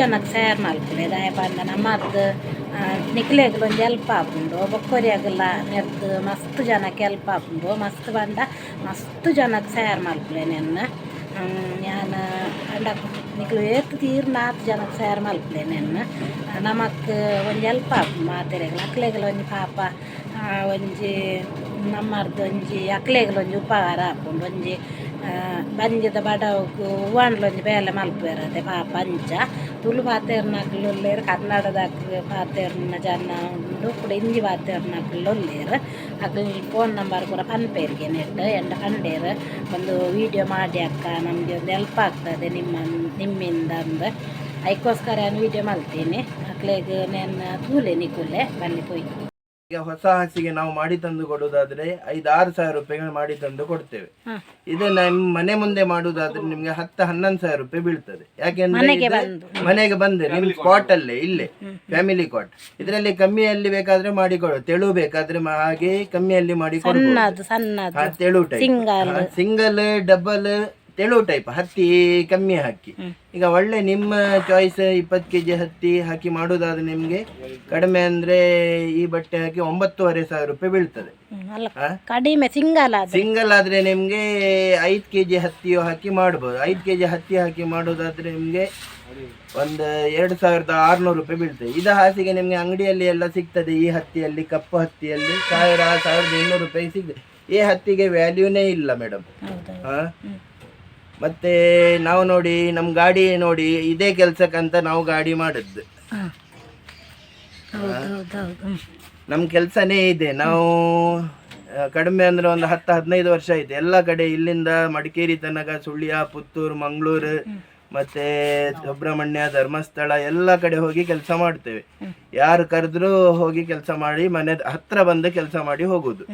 ಜನಕ್ಕೆ ಸೇರ್ ಮಲ್ಪಲೆ ದಾಯ ಪಂಡ ನಮ್ಮದು ನಿಕ್ಲೆಗ್ಲು ಒಂದು ಹೆಲ್ಪ್ ಆಪುಂಡು ಬೊಕ್ಕೊರಿಯಾಗಲ್ಲ ನೆರ್ದು ಮಸ್ತ್ ಜನಕ್ಕೆ ಎಲ್ಪ ಆಪುಂಡು ಮಸ್ತ್ ಬಂದ ಮಸ್ತ್ ಜನಕ್ಕೆ ಸೇರ್ ಮಲ್ಪಲೆ ನೆನ್ನ. ഞാൻ ಅಂಡ ನಿಕ್ಲು ಏತು ತೀರ್ ನಾಲ್ಕು ಜನಕ್ಕೆ ಸೇರ್ ಮಲ್ಪಲೆ ನೆನ್ನ. ನಮಕ್ ಒಂದು ಹೆಲ್ಪ್ ಆಪು ಮಾತೆರೆಗ್ಲ ಅಕ್ಲೆಗ್ಲ ಒಂಜಿ ಪಾಪ ಒಂಜಿ ನಮ್ಮರ್ದು ಒಂಜಿ ಅಕ್ಲೆಗ್ಲ പടവക്ക് വേല ಆ, പാ പഞ്ച ಹೂವಂಡ್ಲ ಒಂಜಿ ಬೇಲೆ ಮಲ್ಪೆರದೆ ಪಾಪ ಅಂಚ ತುಳು ಪಾತೆರ್ನಕ್ಲು ಒಲ್ಲೇರು ಕನ್ನಡದಾಗ ಪಾತೆರ್ನ ಜನ ಉಂಡು ಕೂಡ ಹಿಂದಿ ಪಾತೆರ್ನಕ್ಲು ಒಲ್ಲೇರು. ಅಕ್ಲು ಫೋನ್ ನಂಬರ್ ಕೂಡ ಪನ್ಪೇರಿಗೆ ನೆಟ್ ಎಂಡ ಕಂಡೇರು ಒಂದು ವಿಡಿಯೋ ಮಾಡಿ ಅಕ್ಕ ನಮಗೆ ಒಂದು ಹೆಲ್ಪ್ ಆಗ್ತದೆ ನಿಮ್ಮ ನಿಮ್ಮಿಂದ ಅಂದು. ಅದಕ್ಕೋಸ್ಕರ ನಾನು ವಿಡಿಯೋ ಮಾಡ್ತೀನಿ ಮಕ್ಳಿಗೆ ನಾನು ತೂಲೆ ನಿಕುಲೆ ಬನ್ನಿ ಪೋಯ್ ಈಗ ಹೊಸ ಹಾಸಿಗೆ ನಾವು ಮಾಡಿ ತಂದು ಕೊಡುವುದಾದ್ರೆ ಐದು ಆರು ಸಾವಿರ ರೂಪಾಯಿ ಮಾಡಿ ತಂದು ಕೊಡ್ತೇವೆ. ಇದನ್ನ ಇದು ನಮ್ಮ ಮನೆ ಮುಂದೆ ಮಾಡುವುದಾದ್ರೆ ನಿಮ್ಗೆ ಹತ್ತು ಹನ್ನೊಂದು ಸಾವಿರ ರೂಪಾಯಿ ಬೀಳ್ತದೆ. ಯಾಕೆಂದ್ರೆ ಮನೆಗೆ ಇದು ಮನೆಗೆ ಬಂದೆ ನಿಮ್ ಕ್ವಾಟ್ ಅಲ್ಲೇ ಇಲ್ಲೇ ಫ್ಯಾಮಿಲಿ ಕ್ವಾಟ್ ಇದರಲ್ಲಿ ಕಮ್ಮಿಯಲ್ಲಿ ಬೇಕಾದ್ರೆ ಮಾಡಿ ಕೊಡು ತೆಳು ಬೇಕಾದ್ರೆ ಹಾಗೆ ಕಮ್ಮಿಯಲ್ಲಿ ಮಾಡಿ ತೆಳು ಟೈಪ್ ಸಿಂಗಲ್ ಸಿಂಗಲ್ ಡಬಲ್ ತೆಳು ಟೈಪ್ ಹತ್ತಿ ಕಮ್ಮಿ ಹಾಕಿ. ಈಗ ಒಳ್ಳೆ ನಿಮ್ಮ ಚಾಯ್ಸ್ ಇಪ್ಪತ್ತು ಕೆ ಜಿ ಹತ್ತಿ ಹಾಕಿ ಮಾಡೋದಾದ್ರೆ ನಿಮಗೆ ಕಡಿಮೆ ಅಂದ್ರೆ ಈ ಬಟ್ಟೆ ಹಾಕಿ ಒಂಬತ್ತುವರೆ ಸಾವಿರ ರೂಪಾಯಿ ಬೀಳ್ತದೆ? ಕಡಿಮೆ ಸಿಂಗಲ್ ಸಿಂಗಲ್ ಆದ್ರೆ ನಿಮ್ಗೆ ಐದು ಕೆ ಜಿ ಹತ್ತಿಯು ಹಾಕಿ ಮಾಡ್ಬೋದು. ಐದು ಕೆ ಜಿ ಹತ್ತಿ ಹಾಕಿ ಮಾಡೋದಾದ್ರೆ ನಿಮ್ಗೆ ಒಂದು ಎರಡು ಸಾವಿರದ ಆರುನೂರು ರೂಪಾಯಿ ಬೀಳ್ತದೆ. ಇದು ಹಾಸಿಗೆ ನಿಮ್ಗೆ ಅಂಗಡಿಯಲ್ಲಿ ಎಲ್ಲ ಸಿಗ್ತದೆ. ಈ ಹತ್ತಿಯಲ್ಲಿ ಕಪ್ಪು ಹತ್ತಿಯಲ್ಲಿ ಸಾವಿರ ಸಾವಿರದ ಇನ್ನೂರು ರೂಪಾಯಿ ಸಿಗ್ತದೆ. ಈ ಹತ್ತಿಗೆ ವ್ಯಾಲ್ಯೂನೇ ಇಲ್ಲ ಮೇಡಮ್ ಹಾ ಮತ್ತೆ ನಾವು ನೋಡಿ ನಮ್ಮ ಗಾಡಿ ನೋಡಿ ಇದೇ ಕೆಲ್ಸಕ್ಕಂತ ನಾವು ಗಾಡಿ ಮಾಡಿದ್ದು. ನಮ್ಮ ಕೆಲಸನೇ ಇದೆ. ನಾವು ಕಡಿಮೆ ಅಂದ್ರೆ ಒಂದು ಹತ್ತು ಹದಿನೈದು ವರ್ಷ ಇದೆ. ಎಲ್ಲ ಕಡೆ ಇಲ್ಲಿಂದ ಮಡಿಕೇರಿ ತನಕ ಸುಳ್ಯ ಪುತ್ತೂರು ಮಂಗಳೂರು ಮತ್ತೆ ಸುಬ್ರಹ್ಮಣ್ಯ ಧರ್ಮಸ್ಥಳ ಎಲ್ಲ ಕಡೆ ಹೋಗಿ ಕೆಲಸ ಮಾಡ್ತೇವೆ. ಯಾರು ಕರೆದ್ರು ಹೋಗಿ ಕೆಲಸ ಮಾಡಿ ಮನೆ ಹತ್ರ ಬಂದು ಕೆಲಸ ಮಾಡಿ ಹೋಗುದು.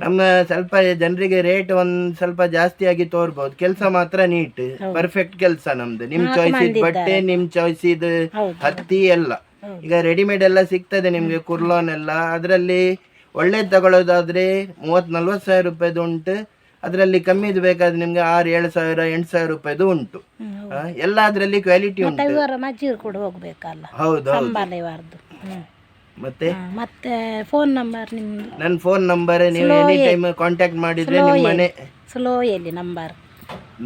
ನಮ್ಮ ಸ್ವಲ್ಪ ಜನರಿಗೆ ರೇಟ್ ಒಂದ್ ಸ್ವಲ್ಪ ಜಾಸ್ತಿ ಆಗಿ ತೋರ್ಬಹುದು ಕೆಲಸ ಮಾತ್ರ ನೀಟ್ ಪರ್ಫೆಕ್ಟ್ ಕೆಲಸ ನಮ್ದು. ನಿಮ್ ಚಾಯ್ಸ್ ಇದ್ ಬಟ್ಟೆ ನಿಮ್ ಚಾಯ್ಸ್ ಇದ್ ಹತ್ತಿ ಎಲ್ಲ. ಈಗ ರೆಡಿಮೇಡ್ ಎಲ್ಲ ಸಿಗ್ತದೆ ನಿಮ್ಗೆ ಕುರ್ಲಾನ್ ಎಲ್ಲ. ಅದರಲ್ಲಿ ಒಳ್ಳೇದು ತಗೊಳ್ಳೋದಾದ್ರೆ ಮೂವತ್ ನಲ್ವತ್ ಸಾವಿರ ರೂಪಾಯಿದು ಉಂಟು. ಅದರಲ್ಲಿ ಕಮ್ಮಿದು ಬೇಕಾದ್ರೆ ನಿಮ್ಗೆ ಆರು ಏಳು ಸಾವಿರ ಎಂಟು ಸಾವಿರ ರೂಪಾಯಿದು ಉಂಟು. ಎಲ್ಲ ಅದರಲ್ಲಿ ಕ್ವಾಲಿಟಿ ಉಂಟು. ಹೌದು ಹೌದು. ಮತ್ತೆ? ಮತ್ತೆ ಫೋನ್ ನಂಬರ್ ನಿಮ್ದು? ನನ್ನ ಫೋನ್ ನಂಬರ್ ನೀವು ಎನಿ ಟೈಮ್ ಕಾಂಟ್ಯಾಕ್ಟ್ ಮಾಡಿದ್ರೆ ನಿಮ್ಮ ಮನೆ ಸ್ಲೋ ಎಲ್ಲಿ number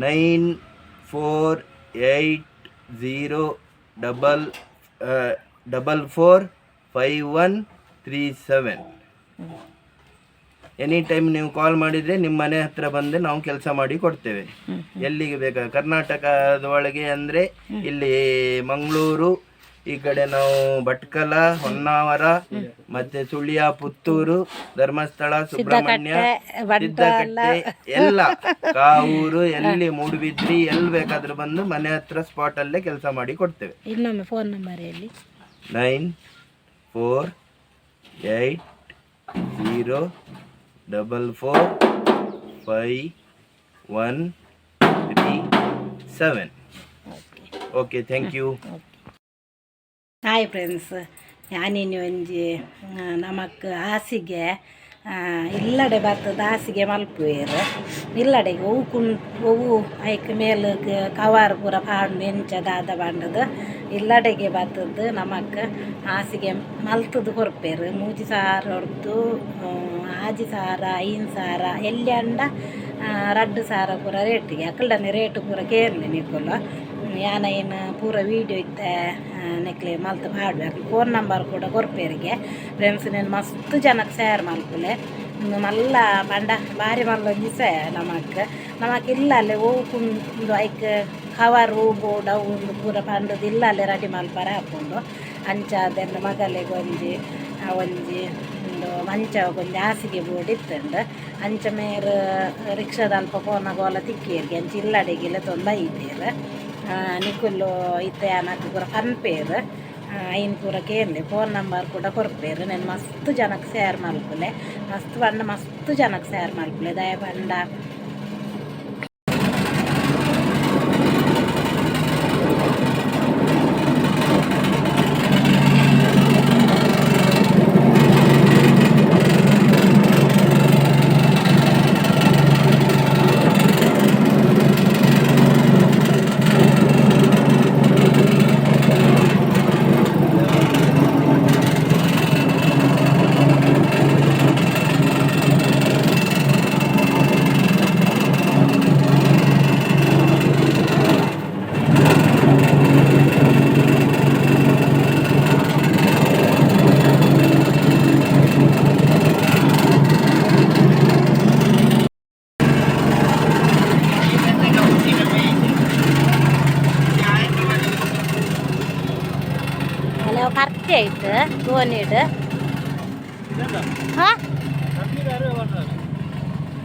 nine four eight zero double double four five one three seven. Any time ನೀವು ಕಾಲ್ ಮಾಡಿದರೆ ನಿಮ್ಮ ಮನೆ ಹತ್ರ ಬಂದು ನಾವು ಕೆಲಸ ಮಾಡಿ ಕೊಡ್ತೇವೆ. ಎಲ್ಲಿಗೆ ಬೇಕಾ? ಕರ್ನಾಟಕದ ಒಳಗೆ ಅಂದರೆ ಇಲ್ಲಿ ಮಂಗಳೂರು ಈ ಕಡೆ ನಾವು ಭಟ್ಕಲ ಹೊನ್ನಾವರ ಮತ್ತೆ ಸುಳ್ಯ ಪುತ್ತೂರು ಧರ್ಮಸ್ಥಳ ಸುಬ್ರಹ್ಮಣ್ಯ ಸಿದ್ದಕಟ್ಟೆ ಎಲ್ಲ. ಕಾವೂರು ಎಲ್ಲಿ ಮೂಡುಬಿದ್ರಿ ಎಲ್ಲಿ ಬೇಕಾದ್ರೂ ಬಂದು ಮನೆ ಹತ್ರ ಸ್ಪಾಟ್ ಅಲ್ಲೇ ಕೆಲಸ ಮಾಡಿ ಕೊಡ್ತೇವೆ. ಇನ್ನೊಮ್ಮೆ ಫೋನ್ ನಂಬರ್ ಹೇಳಿ. Nine four eight zero double four five one three seven. Okay thank you hi friends ಯಾನಿನಿ ಒಂಜಿ ನಮಕ್ ಹಾಸಿಗೆ ಇಲ್ಲಡೆ ಬರ್ತದ ಹಾಸಿಗೆ ಮಲ್ಪುವೇರು. ಇಲ್ಲಡೆ ಹೂ ಕುಣ್, ಹೂವು ಐಕ್ ಮೇಲೆ ಕವಾರ್ ಪೂರ ಪಾಂಡು ಎಂಚದಾದ ಬಂಡದ ಇಲ್ಲಡೆಗೆ ಬರ್ತದ ನಮಕ್ ಹಾಸಿಗೆ ಮಲ್ತದ ಕೊರ್ಪೇರು. ಮೂಜಿ ಸಾರ ಹೊಡೆದು ಆಜಿ ಸಾರ ಐನ್ ಸಾರ, ಎಲ್ಲಿ ಅಂಡ ರಡ್ಡು ಸಾರ ಪೂರ ರೇಟಿಗೆ, ಅಕಲ್ಡನೆ ರೇಟ್ ಪೂರ ಕೇರ್ಲಿ ನಿಕ್ಕಲ್ಲ ಯಾನ ಏನು ಪೂರ ವೀಡಿಯೋ ಇತ್ತೆ ನೆಕ್ಲೆ ಮಲ್ತು ಮಾಡಬೇಕು. ಫೋನ್ ನಂಬರ್ ಕೂಡ ಕೊರ್ಪೇರಿಗೆ ಫ್ರೆಂಡ್ಸ್ ನೀನು ಮಸ್ತ್ ಜನಕ್ಕೆ ಶೇರ್ ಇನ್ನು ಮಲ್ಲ ಪಂಡ ಬಾರಿ ಮಲ್ಲೊಂಜಿ ಸೇ ನಮಕ್. ನಮಕ್ ಇಲ್ಲ ಅಲ್ಲೇ ಹೂ ಕುಂದು, ಐಕ್ ಕವರ್ ಅವು ಒಂದು ಪೂರ ಪಂಡದು ಇಲ್ಲ ಅಲ್ಲೇ ರೆಡಿ ಮಲ್ಪರ ಹಾಕೊಂಡು. ಅಂಚ ಅದೆಲ್ಲ ಮಗಲಿಗೆ ಒಂಜಿ ಒಂಜಿ ಒಂದು ಮಂಚ ಒಂಜಿ ಹಾಸಿಗೆ ಬೋರ್ಡ್ ಇತ್ತಂಡು. ಅಂಚ ಮೇರ್ ರಿಕ್ಷಾದ ಅಲ್ಪ ಪೋನ ಗೋಲ ತಿಕ್ಕಿರ್ಗೆ ಅಂಚ ಇಲ್ಲಡೆಗಿಲ್ಲ ತೊಂದ ಇದ್ದೀರ ನಿಕುಲ್ಲು ಇತ್ತೆ ಅನ್ನಕ್ಕೆ ಪೂರ ಪನ್ಪೇರು ಐನ್ ಪೂರ ಕೇರ್ಲಿ ಫೋನ್ ನಂಬರ್ ಕೂಡ ಕೊರ್ಪೇರು ನಾನು ಮಸ್ತ್ ಜನಕ್ಕೆ ಶೇರ್ ಮಲ್ಪುಲೆ ಮಸ್ತ್ ಬಂಡ ಮಸ್ತ್ ಜನಕ್ಕೆ ಶೇರ್ ಮಲ್ಪುಲೆ ದಯ ಬಂಡ ಆಯ್ತು ಗೋನಿಡ್ ಹಾ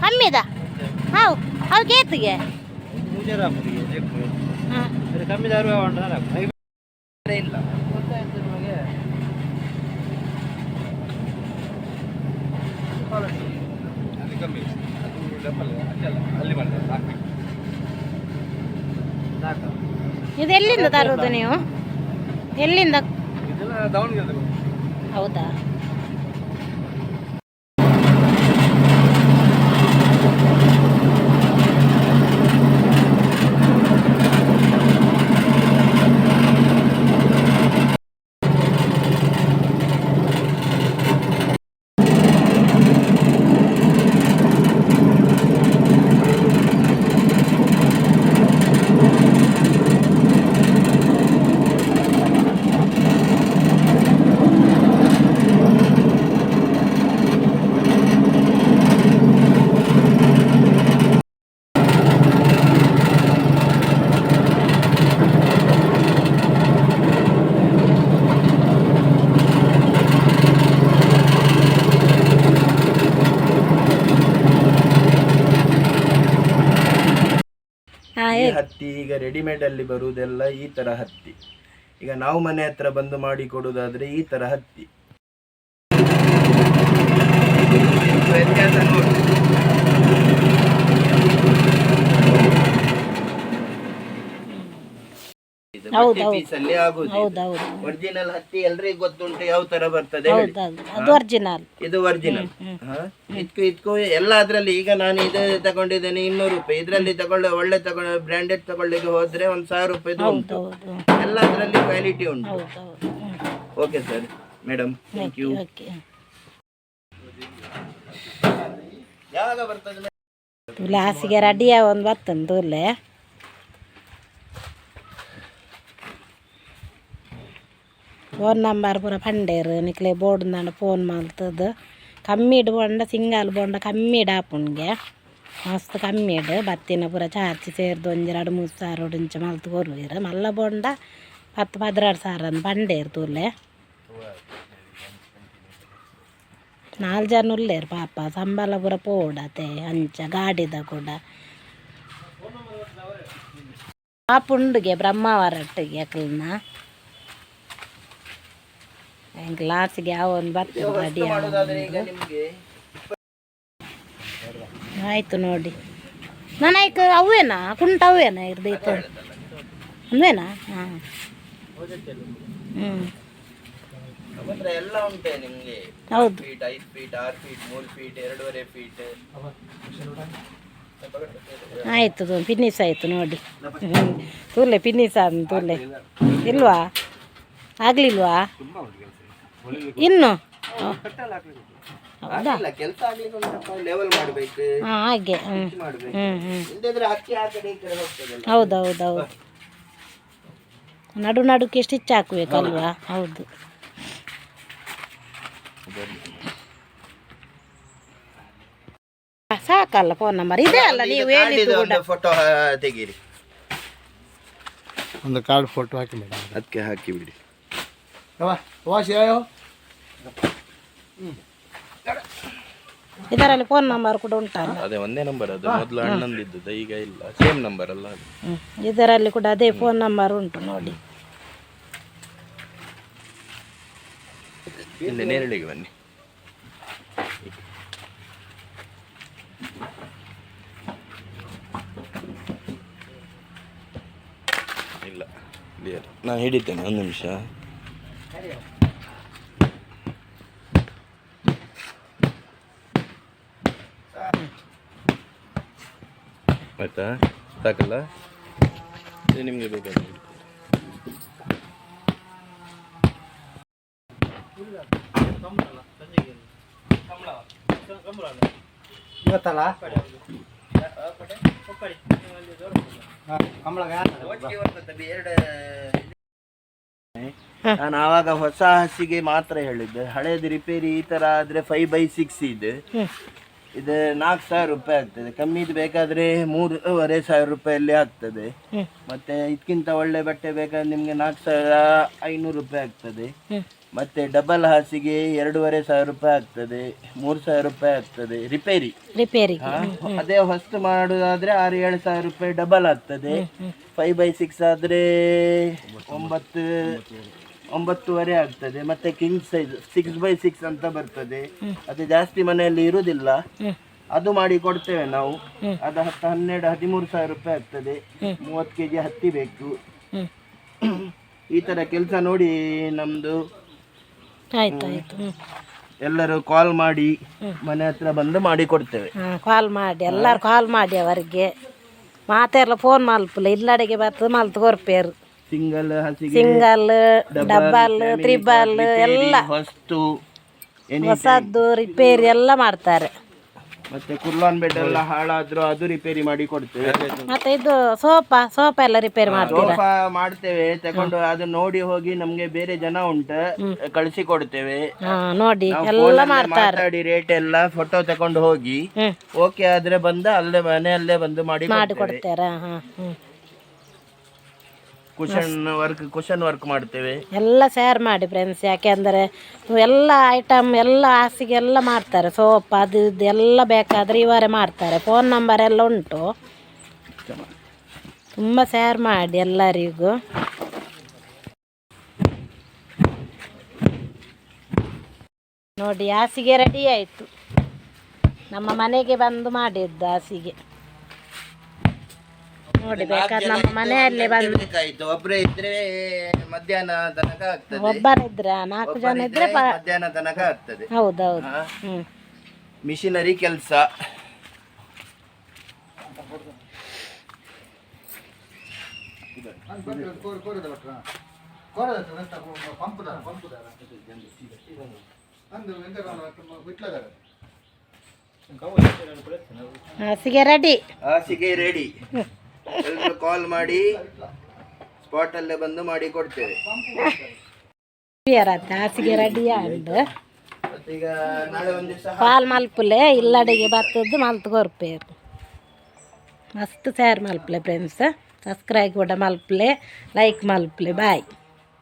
ಕಮ್ಮಿದ ಹೌ ಅವು ಕೇತಿಗೆ? ಇದು ಎಲ್ಲಿಂದ ತರುವುದು ನೀವು? ಎಲ್ಲಿಂದ? ಹೌದಾ ಈ ಹತ್ತಿ ಈಗ ರೆಡಿಮೇಡ್ ಅಲ್ಲಿ ಬರುವುದೆಲ್ಲ ಈ ತರ ಹತ್ತಿ. ಈಗ ನಾವು ಮನೆ ಹತ್ರ ಬಂದು ಮಾಡಿ ಕೊಡುವುದಾದ್ರೆ ಈ ತರ ಹತ್ತಿ. ವ್ಯತ್ಯಾಸ ನೋಡಿ. ಇದು ಬಟ್ಟೆ piece ಅಲ್ಲಿ ಆಗುದಿಲ್ಲ. ಹೌದೌದು. ಒರಿಜಿನಲ್ ಹತ್ತಿ ಎಲ್ರಿಗೂ ಗೊತ್ತುಂಟು ಯಾವ ತರ ಬರ್ತದೆ ಹೇಳಿ. ಹೌದೌದು. ಅದು ಒರಿಜಿನಲ್ ಇದು ಒರಿಜಿನಲ್ ಇದ್ಕು ಇದ್ಕು ಎಲ್ಲ ಅದ್ರಲ್ಲಿ ಈಗ ನಾನು ಇದು ತಗೊಂಡಿದ್ದೇನೆ ಇನ್ನೂರು ರೂಪಾಯಿ. ಇದ್ರಲ್ಲಿ ತಗೊಳ್ಳ ಒಳ್ಳೆ ತಗೊಂಡ ಬ್ರಾಂಡೆಡ್ ತಗೊಳ್ಳಿಕ್ಕೆ ಹೋದ್ರೆ ಒಂದ್ ಸಾವಿರ ರೂಪಾಯಿದು ಉಂಟು. ಹೌದು ಎಲ್ಲ ಅದ್ರಲ್ಲಿ ಕ್ವಾಲಿಟಿ ಉಂಟು. ಹೌದೌದು. Okay sir madam thank you okay ಯಾವಾಗ ಬರ್ತದೆ? ಲಾಸಿಗೆ ರೆಡಿಯ ಒಂದು ಬರ್ತಂದು ತೂಲೆ ಫೋನ್ ನಂಬರ್ ಪೂರ ಪಂಡೇರು ನಿಕ್ಲೆ ಬೋರ್ಡ್ ನಾನು ಫೋನ್ ಮಾಡ್ತದ ಕಮ್ಮಿಡ್ ಬೋಂಡ ಸಿಂಗಲ್ ಬೋಂಡ ಕಮ್ಮಿಡ್ ಆಪುಣ್ಗೆ ಮಸ್ತ್ ಕಮ್ಮಿಡ್ ಬತ್ತಿನ ಪೂರ ಚಾರ್ಜಿ ಸೇರ್ದು ಒಂಜಿ ಎರಡು ಮೂರು ಸಾವಿರ ಇಂಚ ಮಲ್ತು ಕೊರುವೀರು ಮಲ್ಲ ಬೋಂಡ ಹತ್ತು ಪದ್ರಾಡು ಸಾವಿರ ಅಂದ್ ಪಂಡೇರು ತೂಲೆ ನಾಲ್ಕು ಜನ ಉಳ್ಳೇರು ಪಾಪ ಸಂಬಳ ಪೂರ ಪೋಡತೆ ಅಂಚ ಗಾಡಿದ ಕೂಡ ಆ ಪುಂಡಿಗೆ ಲಾಸ್ಟಿಗೆ ಯಾವ ಒಂದು ಬರ್ತದೆ ರೆಡಿ ಮಾಡೋದಾದ್ರೆ ಈಗ ನಿಮ್ಗೆ? ಆಯ್ತು ನೋಡಿ. ನಾನು ಈಗ ಅವೇನಾ ಕುಂಟ ಅವೇನಾ ಇರ್ದೈತು ಅವೇನಾ ಹಾಂ. ಹ್ಞೂ ನಮ್ಮ ಹತ್ರ ಎಲ್ಲ ಉಂಟೆ ನಿಮ್ಗೆ? ಹೌದು. ಫೀಟ್ ಐದು ಫೀಟ್ ಆರು ಫೀಟ್ ಮೂರು ಫೀಟ್ ಎರಡೂವರೆ ಫೀಟ್ ಆಯಿತು ಫಿನಿಸ್ ಆಯಿತು ನೋಡಿ. ಹ್ಞೂ ತೂಲೆ ಫಿನಿಸ್ ಆದ ತೂಲೆ ಇಲ್ವಾ? ಆಗಲಿಲ್ವಾ? ಇನ್ನು? ಹೌದಾ ಇಲ್ಲ ಕೆಲಸ ಆಗ್ಲಿಕ್ಕೆ ಒಂದು ಲೆವೆಲ್ ಮಾಡ್ಬೇಕು. ಹಾಂ ಹಾಗೆ. ಹ್ಞೂ ಮಾಡ್ಬೇಕು. ಹ್ಞೂ ಹ್ಞೂ ಹೌದು ಹೌದು ಹೌದು ನಡು ನಡುಕ್ಕೆ ಸ್ಟಿಚ್ ಹಾಕಬೇಕಲ್ವಾ ಹೌದು. ಸಾಕಲ್ಲ ಫೋನ್ ನಂಬರ್ ಇದೆ ಅಲ್ಲ ನೀವು ಹೇಳಿದ್ದು ಕೂಡ. ಫೋಟೋ ತೆಗೀರಿ. ಒಂದು ಕಾರ್ಡ್ ಫೋಟೋ ಹಾಕಿ ಮೇಡಮ್ ಅದಕ್ಕೆ ಹಾಕಿ ಬಿಡಿ. ವಾಸಿ ಆಯೋ ಇದರಲ್ಲಿ ಫೋನ್ ನಂಬರ್ ಕೂಡ ಉಂಟಲ್ಲ? ಅದೇ ಒಂದೇ ನಂಬರ್ ಅದು ಮೊದಲು ಅಣ್ಣಂದಿದ್ದು ಈಗ ಇಲ್ಲ ಸೇಮ್ ನಂಬರ್ ಅಲ್ಲ ಅದು. ಹ್ಮ್. ಇದರಲ್ಲಿ ಕೂಡ ಅದೇ ಫೋನ್ ನಂಬರ್ ಉಂಟು ನೋಡಿ. ಇಲ್ಲಿ ನೇರಳಿಗೆ ಬನ್ನಿ. ಇಲ್ಲ ನಾನು ಹಿಡಿತೇನೆ ಒಂದು ನಿಮಿಷ. ಆಯ್ತಾ? ಸಾಕಲ್ಲ? ಇದು ನಿಮಗೆ ಬೇಕಾದ್ರೆ ಇವತ್ತಲ್ಲ? ಕಮಲಗ ನಾನು ಆವಾಗ ಹೊಸ ಹಸಿಗೆ ಮಾತ್ರ ಹೇಳಿದ್ದೆ. ಹಳೇದು ರಿಪೇರಿ ಈ ತರ ಆದ್ರೆ ಫೈವ್ ಬೈ ಸಿಕ್ಸ್ ಇದೆ. ಇದು ನಾಲ್ಕು ಸಾವಿರ ರೂಪಾಯಿ ಆಗ್ತದೆ. ಕಮ್ಮಿದು ಬೇಕಾದ್ರೆ ಮೂರುವರೆ ಸಾವಿರ ರೂಪಾಯಲ್ಲಿ ಆಗ್ತದೆ. ಮತ್ತೆ ಇದಕ್ಕಿಂತ ಒಳ್ಳೆ ಬಟ್ಟೆ ಬೇಕಾದ್ರೆ ನಿಮಗೆ ನಾಲ್ಕು ಸಾವಿರ ಐನೂರು ರೂಪಾಯಿ ಆಗ್ತದೆ. ಮತ್ತೆ ಡಬಲ್ ಹಾಸಿಗೆ ಎರಡೂವರೆ ಸಾವಿರ ರೂಪಾಯಿ ಆಗ್ತದೆ. ಮೂರು ಸಾವಿರ ರೂಪಾಯಿ ಆಗ್ತದೆ. ರಿಪೇರಿ ರಿಪೇರಿ ಅದೇ ಹೊಸ್ತು ಮಾಡುದಾದ್ರೆ ಆರು ಏಳು ಸಾವಿರ ರೂಪಾಯಿ ಡಬಲ್ ಆಗ್ತದೆ. ಫೈವ್ ಬೈ ಸಿಕ್ಸ್ ಆದ್ರೆ ಒಂಬತ್ತು ಒಂಬತ್ತುವರೆ ಆಗ್ತದೆ ಮತ್ತೆ king size six by six ಅಂತ ಬರ್ತದೆ. ಅದು ಜಾಸ್ತಿ ಮನೆಯಲ್ಲಿ ಇರುವುದಿಲ್ಲ ಅದು ಮಾಡಿ ಕೊಡ್ತೇವೆ ನಾವು. ಅದು ಹತ್ತು ಹನ್ನೆರಡು ಹದಿಮೂರು ಸಾವಿರ ರೂಪಾಯಿ ಆಗ್ತದೆ. ಮೂವತ್ತು ಕೆ ಜಿ ಹತ್ತಿ ಬೇಕು. ಈ ತರ ಕೆಲಸ ನೋಡಿ ನಮ್ದು. ಆಯ್ತು ಆಯ್ತು. ಎಲ್ಲರೂ ಕಾಲ್ ಮಾಡಿ ಮನೆ ಹತ್ರ ಬಂದು ಮಾಡಿ ಕೊಡ್ತೇವೆ. ಕಾಲ್ ಮಾಡಿ. ಎಲ್ಲರೂ ಕಾಲ್ ಮಾಡಿ ಅವರಿಗೆ. ಮಾತೆಲ್ಲ ಫೋನ್ ಮಲ್ಪಲ್ಲ ಇಲ್ಲಡೆಗೆ ಬರ್ತದೆ ಮಲ್ತು ಕೊರ್ಪೇರು ಸಿಂಗಲ್ ಹಸಿಗೆ ಸಿಂಗಲ್ ಡಬಲ್ ತ್ರಿಬಲ್ ಎಲ್ಲ. ಹೊಸ್ತು ಹೊಸದ್ದು ರಿಪೇರಿ ಎಲ್ಲ ಮಾಡ್ತಾರೆ. ಮತ್ತೆ ಕುರ್ಲಾನ್ ಬೆಡ್ ಎಲ್ಲ ಹಾಳಾದ್ರೂ ಅದು ರಿಪೇರಿ ಮಾಡಿ ಕೊಡ್ತೇವೆ. ಮತ್ತೆ ಇದು ಸೋಫಾ ಸೋಫಾ ಎಲ್ಲ ರಿಪೇರಿ ಮಾಡ್ತೀರಾ? ಸೋಫಾ ಮಾಡ್ತೇವೆ. ತಕೊಂಡು ಅದು ನೋಡಿ ಹೋಗಿ ನಮ್ಗೆ ಬೇರೆ ಜನ ಉಂಟು ಕಳಿಸಿ ಕೊಡ್ತೇವೆ. ಹಾ ನೋಡಿ ಎಲ್ಲ ಮಾಡ್ತಾರೆ. ಮಾತಾಡಿ ರೇಟ್ ಎಲ್ಲ ಫೋಟೋ ತಕೊಂಡು ಹೋಗಿ ಓಕೆ ಆದ್ರೆ ಬಂದು ಅಲ್ಲೇ ಮನೆಯಲ್ಲೇ ಬಂದು ಮಾಡಿ ಮಾಡಿ ಕೊಡ್ತಾರಾ? ಹಾ ಹ್ಮ್. ಕುಶನ್ ವರ್ಕ್ ಕುಶನ್ ವರ್ಕ್ ಮಾಡ್ತೇವೆ. ಎಲ್ಲ ಶೇರ್ ಮಾಡಿ ಫ್ರೆಂಡ್ಸ್ ಯಾಕೆಂದರೆ ಎಲ್ಲ ಐಟಮ್ ಎಲ್ಲ ಹಾಸಿಗೆ ಎಲ್ಲ ಮಾಡ್ತಾರೆ, ಸೋಪ್, ಅದು ಇದು ಎಲ್ಲ ಬೇಕಾದರೆ ಇವರೇ ಮಾಡ್ತಾರೆ. ಫೋನ್ ನಂಬರ್ ಎಲ್ಲ ಉಂಟು. ತುಂಬ ಶೇರ್ ಮಾಡಿ ಎಲ್ಲರಿಗೂ. ನೋಡಿ, ಹಾಸಿಗೆ ರೆಡಿ ಆಯಿತು. ನಮ್ಮ ಮನೆಗೆ ಬಂದು ಮಾಡಿದ್ದು ಹಾಸಿಗೆ. ನೋಡಿ ಬೇಕಾದ್ರೆ ನಮ್ಮ ಮನೆಯಲ್ಲಿ ಬಂದು ಬೇಕಾಯ್ತು ಒಬ್ರೇ ಇದ್ರೆ ಮಧ್ಯಾಹ್ನ ತನಕ ಆಗ್ತದೆ. ಒಬ್ಬರಿದ್ರೆ ನಾಲ್ಕು ಜನ ಇದ್ರೆ ಪ ಮಧ್ಯಾಹ್ನ ತನಕ ಆಗ್ತದೆ. ಹೌದೌದು. ಹ್ಮ್. ಮಿಷಿನರಿ ಕೆಲಸ. ಹಾಸಿಗೆ ರೆಡಿ ಹಾಸಿಗೆ ರೆಡಿ ಎಲ್ಲರೂ ಕಾಲ್ ಮಾಡಿ ಸ್ಪಾಟ್ ಅಲ್ಲೇ ಬಂದು ಮಾಡಿ ಕೊಡ್ತೇವೆ. ಹಾಸಿಗೆ ರೆಡಿ ಆಂಡ್ ಮತ್ತೀಗ ನಾಳೆ ಒಂದು ದಿವಸ ಪಾಲ್ ಮಲ್ಪುಲೆ ಇಲ್ಲಡಿಗೆ ಬತ್ತದ್ದು ಮಲ್ತು ಕೊರ್ಪೇರು ಮಸ್ತ್ ಸ್ಯಾರ್ ಮಲ್ಪಲೆ ಫ್ರೆಂಡ್ಸ್ ಸಬ್ಸ್ಕ್ರೈಬ್ ಕೂಡ ಮಲ್ಪಲೆ ಲೈಕ್ ಮಲ್ಪಲೆ ಬಾಯ್